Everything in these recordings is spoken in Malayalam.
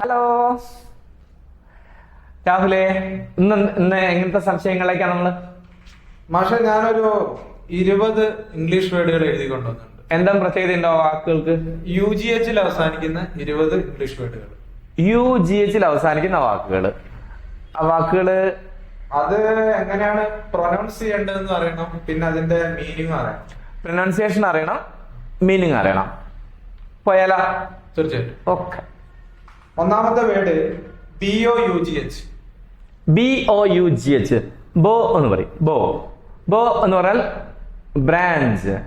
ഹലോ. രാഹുലേ ഇന്ന് ഇന്ന് എങ്ങനത്തെ സംശയങ്ങളിലേക്കാണ് നമ്മൾ മാഷെ ഞാനൊരു ഇരുപത് ഇംഗ്ലീഷ് വേർഡുകൾ എഴുതി കൊണ്ടുവന്നിട്ടുണ്ട്. എന്താ പ്രത്യേകത ഉണ്ടോ വാക്കുകൾക്ക്? യു ജി എച്ചിൽ അവസാനിക്കുന്ന ഇരുപത് ഇംഗ്ലീഷ് വേർഡുകൾ. യു ജി എച്ചിൽ അവസാനിക്കുന്ന വാക്കുകൾ. ആ വാക്കുകൾ അത് എങ്ങനെയാണ് പ്രൊനൗൺസ് ചെയ്യേണ്ടതെന്ന് അറിയണം പിന്നെ അതിന്റെ മീനിങ് അറിയണം. പ്രൊനൗൺസിയേഷൻ അറിയണം മീനിങ് അറിയണം. പോയാലോ? തീർച്ചയായിട്ടും. ഓക്കെ. ഒന്നാമത്തെ word B O U G H B O U G H bough എന്ന് പറയും. ബോ. ബോ എന്ന് പറഞ്ഞാൽ ബ്രാഞ്ച്.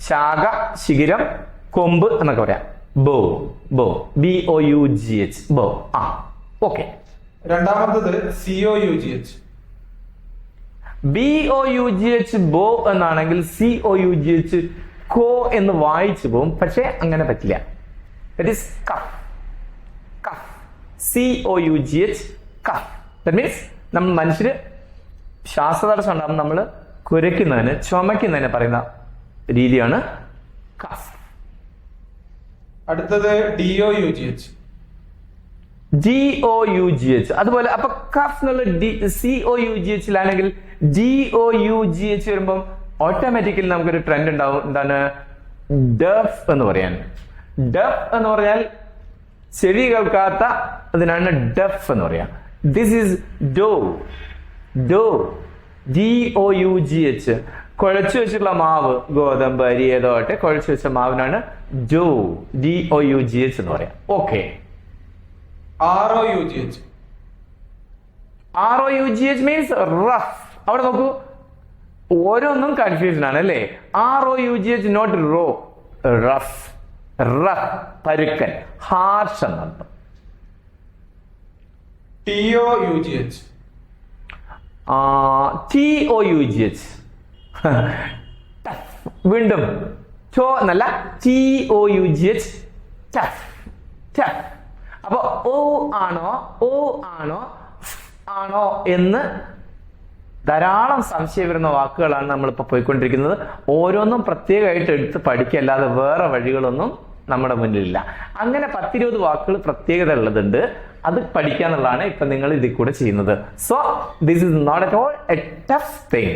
ശാഖ ശിഖിരം കൊമ്പ് എന്നൊക്കെ പറയാം. Bough. Bough. B O U G H bough. ആ ഓക്കെ. രണ്ടാമത്തത് C O U G H B O U G H bough എന്നാണെങ്കിൽ C O U G H co എന്ന് വായിച്ചു പോകും. പക്ഷെ അങ്ങനെ പറ്റില്ല. It is cough cough C O U G H cough that means നമ്മൾ മനുഷ്യര് ശ്വാസതടസ്സം ഉണ്ടാകുമ്പോൾ നമ്മൾ കുരയ്ക്കുന്നതിന് ചുമയ്ക്കുന്നതിന് പറയുന്ന രീതിയാണ് കഫ് അടുത്തത് D O U G H G O U G H അതുപോലെ അപ്പൊ കഫ് എന്നുള്ള D C O U G എച്ചിലാണെങ്കിൽ G O U G H വരുമ്പം ഓട്ടോമാറ്റിക്കലി നമുക്കൊരു ട്രെൻഡ് ഉണ്ടാവും. എന്താണ്? ഡഫ് എന്ന് പറയാൻ. ഡഫ് എന്ന് പറഞ്ഞാൽ ചെവി കേൾക്കാത്ത അതിനാണ് ഡെഫ് എന്ന് പറയാം. This is dough dough D O U G H കുഴച്ചു വെച്ചിട്ടുള്ള മാവ് ഗോതമ്പ് അരി ഏതോ ആട്ടെ കുഴച്ചു വെച്ച മാവിനാണ് dough D O U G H എന്ന് പറയാം. Okay R O U G H R O U G H means rough അവിടെ നോക്കൂ. ഓരോന്നും കൺഫ്യൂഷൻ ആണ് അല്ലേ? R O U G H not row rough പരുക്കൻ ഹാർഷ് എന്നർത്ഥം T O U G H T O U G H വീണ്ടും. ചോ എന്നല്ല T O U G H tough. Tough. അപ്പൊ ഓ ആണോ ഓ ആണോ ആണോ എന്ന് ധാരാളം സംശയം വരുന്ന വാക്കുകളാണ് നമ്മളിപ്പോൾ പോയിക്കൊണ്ടിരിക്കുന്നത്. ഓരോന്നും പ്രത്യേകമായിട്ട് എടുത്ത് പഠിക്കല്ലാതെ വേറെ വഴികളൊന്നും നമ്മുടെ മുന്നിലില്ല. അങ്ങനെ പത്തിരുപത് വാക്കുകൾ പ്രത്യേകത ഉള്ളതുണ്ട്. അത് പഠിക്കുക എന്നുള്ളതാണ് ഇപ്പൊ നിങ്ങൾ ഇതിൽ കൂടെ ചെയ്യുന്നത്. So this is not at all a tough thing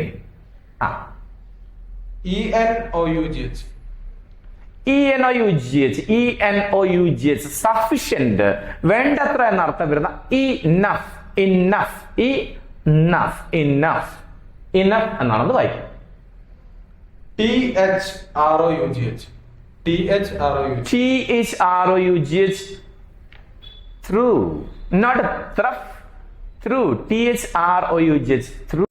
ah. E N O U G H E N O U G H E N O U G H sufficient വേണ്ടത്ര എന്നർത്ഥം വരുന്ന enough enough enough enough enough എന്നാണ് അത് വായിക്കുക. T H R O U G H T H R O U G T H R O U G H. Through, not through, through. T H R O U G H. Through.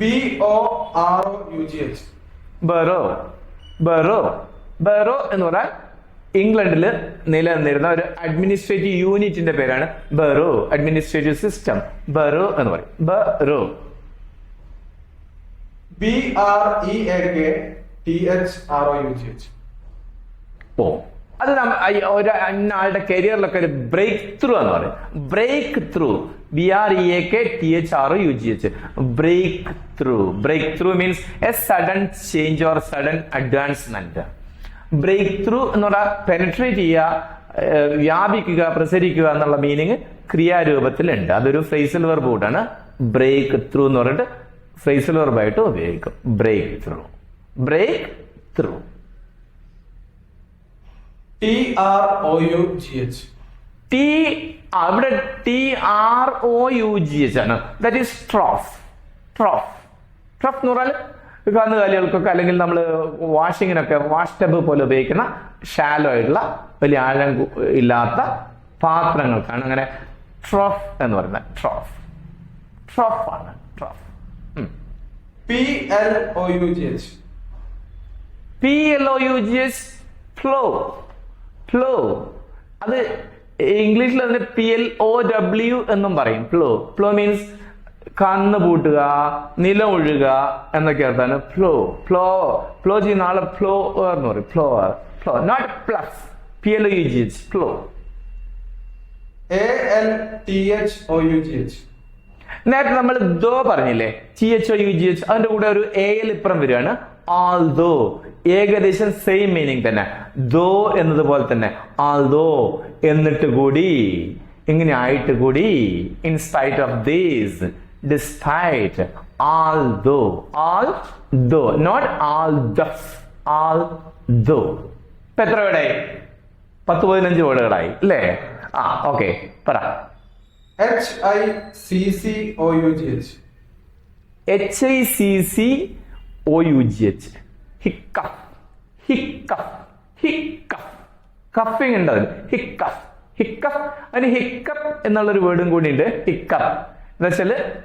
B O R O U G H borough borough borough എന്ന് പറഞ്ഞാൽ ഇംഗ്ലണ്ടിൽ നിലനിന്നിരുന്ന ഒരു അഡ്മിനിസ്ട്രേറ്റീവ് യൂണിറ്റിന്റെ പേരാണ് ബറോ അഡ്മിനിസ്ട്രേറ്റീവ് സിസ്റ്റം ബറോ എന്ന് പറയും. Borough B R E A K T H R O U G H ഓ അത് ഒരു ആളുടെ കരിയറിലൊക്കെ ഒരു ബ്രേക്ക് ത്രൂ എന്ന് പറയും. Breakthrough B R E A K T H R U G H breakthrough breakthrough means a sudden change or sudden advancement breakthrough എന്ന് പറഞ്ഞാൽ പെനട്രേറ്റ് ചെയ്യുക വ്യാപിക്കുക പ്രസരിക്കുക എന്നുള്ള മീനിങ് ക്രിയാരൂപത്തിലുണ്ട്. അതൊരു ഫ്രൈസൽ വെർബ് കൂടാണ് ബ്രേക്ക് ത്രൂ എന്ന് പറഞ്ഞിട്ട് ഫ്രൈസൽ വെർബായിട്ട് ഉപയോഗിക്കും. Break through break through T R O U G H T അവിടെ T R O U G H ആണ്. That is trough trough trough എന്ന് പറഞ്ഞാൽ കന്നുകാലികൾക്കൊക്കെ അല്ലെങ്കിൽ നമ്മൾ വാഷിങ്ങിനൊക്കെ വാഷ് ടബ് പോലെ ഉപയോഗിക്കുന്ന ഷാലോ ആയിട്ടുള്ള വലിയ ആഴം ഇല്ലാത്ത പാത്രങ്ങൾക്കാണ് അങ്ങനെ ട്രോഫ് എന്ന് പറയുന്നത്. ട്രോഫ് ട്രോഫ് ആണ്. Trough P L O U G H P L O U G H plough plough അത് ഇംഗ്ലീഷിൽ അതിന് പി എൽ ഒ ഡബ്ല്യു എന്നും പറയും. ഫ്ലോ ഫ്ലോ മീൻസ് കണ്ണ് പൂട്ടുക നിലം ഒഴുകുക എന്നൊക്കെ അർത്ഥാണ് ഫ്ലോ ഫ്ലോ ഫ്ലോ ചെയ്യുന്ന ആളെ ഫ്ലോ എന്ന് പറയും. Plough plough not plus P L O U G H plough L T H O U G H നേരത്തെ നമ്മൾ ദോ പറഞ്ഞില്ലേ? T H O U G H അതിന്റെ കൂടെ ഒരു എ എൽ ഇപ്പുറം വരികയാണ്. ആൾ ദോ ഏകദേശം സെയിം മീനിങ് തന്നെ. ദോ എന്നതുപോലെ തന്നെ. ആൾ ദോ എന്നിട്ട് കൂടി ഇങ്ങനെ ആയിട്ട് കൂടി in spite of these despite although although not all duff although ഇപ്പൊ എത്ര വേടായി പത്ത് പതിനഞ്ച് വേർഡുകളായി അല്ലേ? ആ ഓക്കെ പറ. H I C C O U G H H I C C O U G H hiccough hiccough hiccough കഫിങ് ഉണ്ട് അതിൽ ഹിക്കഫ് ഹിക്കഫ് അതിന് ഹിക്കപ്പ് എന്നുള്ളൊരു വേർഡും കൂടി ഉണ്ട് ഹിക്കപ്പ് എന്ന് വെച്ചാൽ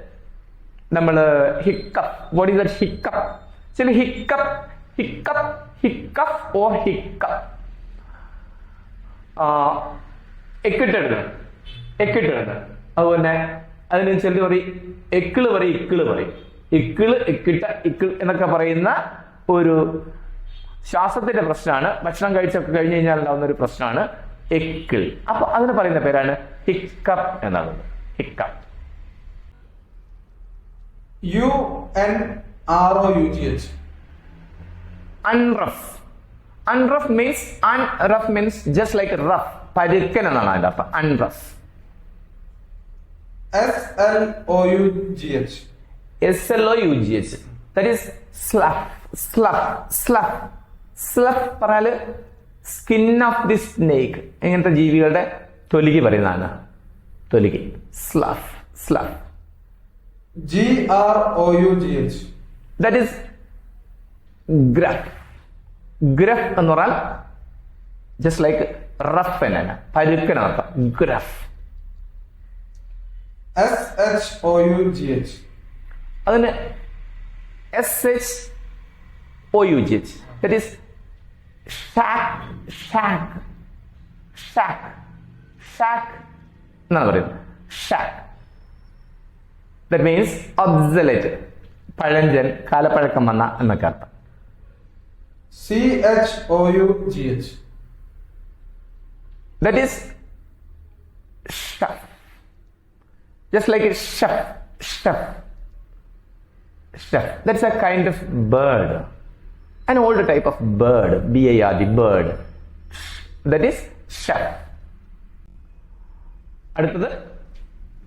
നമ്മൾ hiccup what is that hiccup ചില ഹിക്കപ്പ് ഹിക്കപ്പ് ഹിക്കഫ് ഓ ഹിക്കപ്പ് എക്കിട്ടെടുക്കണം. എക്കിട്ടെടുക്കണം. അതുപോലെ അതിന് ചിലർ പറയും എക്കിൾ പറയും ഇക്കിൾ പറയും. ഇക്കിൾ ഇക്കിട്ട ഇക്കിൾ എന്നൊക്കെ പറയുന്ന ഒരു ശ്വാസത്തിന്റെ പ്രശ്നമാണ്. ഭക്ഷണം കഴിച്ചൊക്കെ കഴിഞ്ഞ് കഴിഞ്ഞാൽ ഉണ്ടാവുന്ന ഒരു പ്രശ്നമാണ് എക്കിൾ അപ്പൊ അതിന് പറയുന്ന പേരാണ് ഹിക്കപ്പ് എന്നാണ്. Hiccup U N R O U G H. Unrough. Unrough means unrough means just like rough പരുക്കൻ എന്നാണ് അതിന്റെ അർത്ഥം. Unrough. S L O U G H S L O U G H. That is slough slough slough slough പറഞ്ഞാൽ സ്കിൻ ഓഫ് ദി സ്നേക്ക് ഇങ്ങനത്തെ ജീവികളുടെ തൊലിക്ക് പറയുന്നതാണ്. തൊലിക്ക്. Slough slough G R O U G H that is gruff gruff എന്ന് പറഞ്ഞാൽ ജസ്റ്റ് ലൈക്ക് റഫ് എന്നാണ്. പരുക്കൻ അർത്ഥം. Gruff S H O U G H അതിന് S H O U G H that is shough shough shough shough എന്നാണ് പറയുന്നത്. ഷാക്ക് ദറ്റ് മീൻസ് ഒബ്സലേറ്റ് പഴഞ്ചൻ കാലപ്പഴക്കം വന്ന എന്നൊക്കെ അർത്ഥം. C H O U G H that is chough just like chough chef chef that's A kind of bird an older type of bird, B-A-R-D, bird. That is chef അടുത്തത്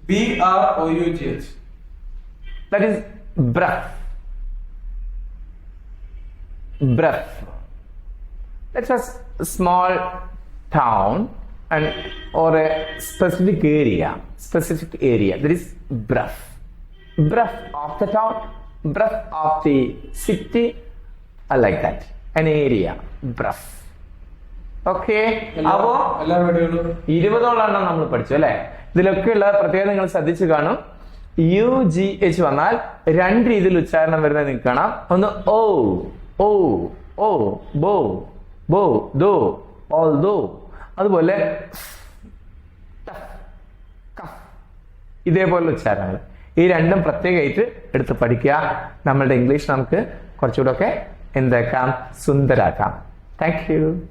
B R O U G H that is breath. Breath. That's a s- small town and or a specific area. Specific area. That is breath. Breath of the town, breath of the city, I like that. An area. Breath. Okay അപ്പോ ഇരുപതോളം എണ്ണം നമ്മൾ പഠിച്ചു അല്ലെ ഇതിലൊക്കെയുള്ള പ്രത്യേകത നിങ്ങൾ ശ്രദ്ധിച്ചു കാണും യു ജി എച്ച് വന്നാൽ രണ്ട് രീതിയിൽ ഉച്ചാരണം വരുന്നത് നിങ്ങൾക്ക് കാണാം ഒന്ന് ഓ ഓ ഓ ബോ ബോ ദോ ഓൾ ദോ അതുപോലെ ഇതേപോലെ ഉച്ചാരണങ്ങൾ ഈ രണ്ടും പ്രത്യേകമായിട്ട് എടുത്ത് പഠിക്കുക. നമ്മളുടെ ഇംഗ്ലീഷ് നമുക്ക് കുറച്ചുകൂടെ ഒക്കെ എന്താക്കാം സുന്ദരാക്കാം. Thank you